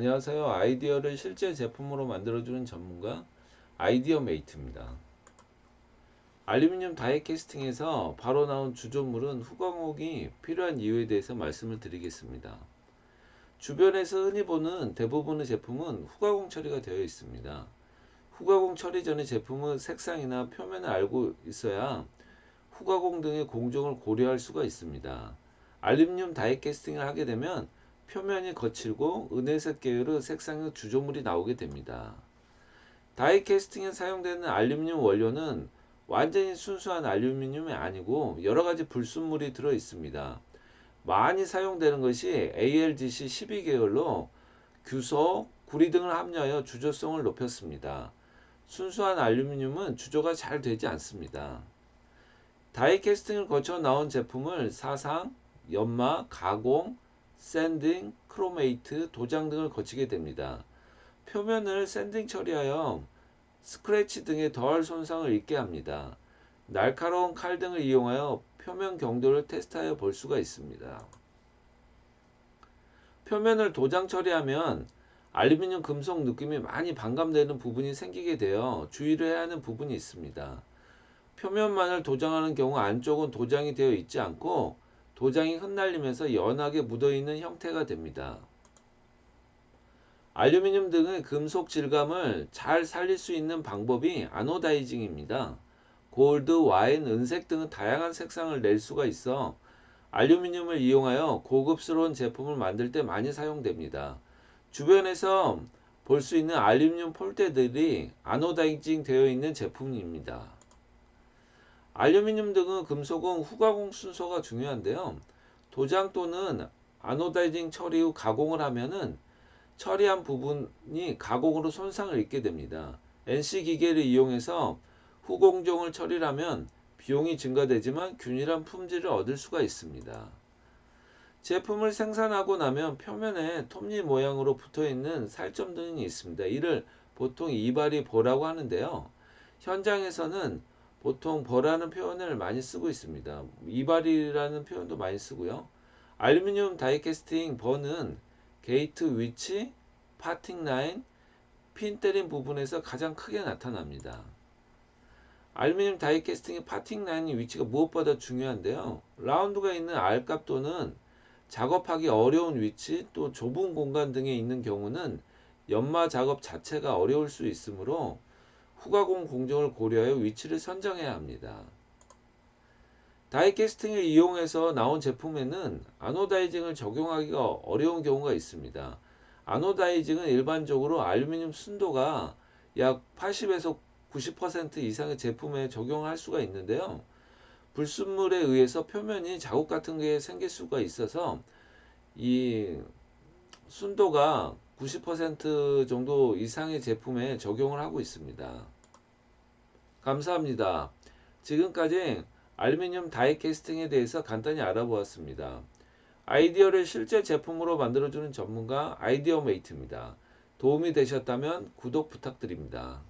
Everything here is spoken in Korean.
안녕하세요. 아이디어를 실제 제품으로 만들어주는 전문가 아이디어 메이트입니다. 알루미늄 다이 캐스팅에서 바로 나온 주조물은 후광옥이 필요한 이유에 대해서 말씀을 드리겠습니다. 주변에서 흔히 보는 대부분의 제품은 후가공 처리가 되어 있습니다. 후가공 처리 전의 제품은 색상이나 표면을 알고 있어야 후가공 등의 공정을 고려할 수가 있습니다. 알루미늄 다이 캐스팅을 하게 되면 표면이 거칠고 은혜색 계열의 색상의 주조물이 나오게 됩니다. 다이 캐스팅에 사용되는 알루미늄 원료는 완전히 순수한 알루미늄이 아니고 여러 가지 불순물이 들어 있습니다. 많이 사용되는 것이 ALGC 12 계열로 규소, 구리 등을 함유하여 주조성을 높였습니다. 순수한 알루미늄은 주조가 잘 되지 않습니다. 다이 캐스팅을 거쳐 나온 제품을 사상, 연마, 가공, 샌딩, 크로메이트, 도장 등을 거치게 됩니다. 표면을 샌딩 처리하여 스크래치 등의 덜 손상을 입게 합니다. 날카로운 칼 등을 이용하여 표면 경도를 테스트하여 볼 수가 있습니다. 표면을 도장 처리하면 알루미늄 금속 느낌이 많이 반감되는 부분이 생기게 되어 주의를 해야 하는 부분이 있습니다. 표면만을 도장하는 경우 안쪽은 도장이 되어 있지 않고 도장이 흩날리면서 연하게 묻어있는 형태가 됩니다. 알루미늄 등의 금속 질감을 잘 살릴 수 있는 방법이 아노다이징입니다. 골드, 와인, 은색 등의 다양한 색상을 낼 수가 있어 알루미늄을 이용하여 고급스러운 제품을 만들 때 많이 사용됩니다. 주변에서 볼 수 있는 알루미늄 폴대들이 아노다이징 되어 있는 제품입니다. 알루미늄 등의 금속은 후가공 순서가 중요한데요. 도장 또는 아노다이징 처리 후 가공을 하면은 처리한 부분이 가공으로 손상을 입게 됩니다. NC 기계를 이용해서 후공정을 처리하면 비용이 증가되지만 균일한 품질을 얻을 수가 있습니다. 제품을 생산하고 나면 표면에 톱니 모양으로 붙어 있는 살점 등이 있습니다. 이를 보통 이발이 보라고 하는데요. 현장에서는 보통 벌하는 표현을 많이 쓰고 있습니다. 이발이라는 표현도 많이 쓰고요. 알루미늄 다이캐스팅 번은 게이트 위치, 파팅 라인, 핀 때린 부분에서 가장 크게 나타납니다. 알루미늄 다이캐스팅의 파팅 라인의 위치가 무엇보다 중요한데요. 라운드가 있는 R값 또는 작업하기 어려운 위치 또 좁은 공간 등에 있는 경우는 연마 작업 자체가 어려울 수 있으므로 후가공 공정을 고려하여 위치를 선정해야 합니다. 다이캐스팅을 이용해서 나온 제품에는 아노다이징을 적용하기가 어려운 경우가 있습니다. 아노다이징은 일반적으로 알루미늄 순도가 약 80에서 90% 이상의 제품에 적용할 수가 있는데요. 불순물에 의해서 표면이 자국 같은 게 생길 수가 있어서 이 순도가 90% 정도 이상의 제품에 적용을 하고 있습니다. 감사합니다. 지금까지 알루미늄 다이 캐스팅에 대해서 간단히 알아보았습니다. 아이디어를 실제 제품으로 만들어주는 전문가 아이디어 메이트입니다. 도움이 되셨다면 구독 부탁드립니다.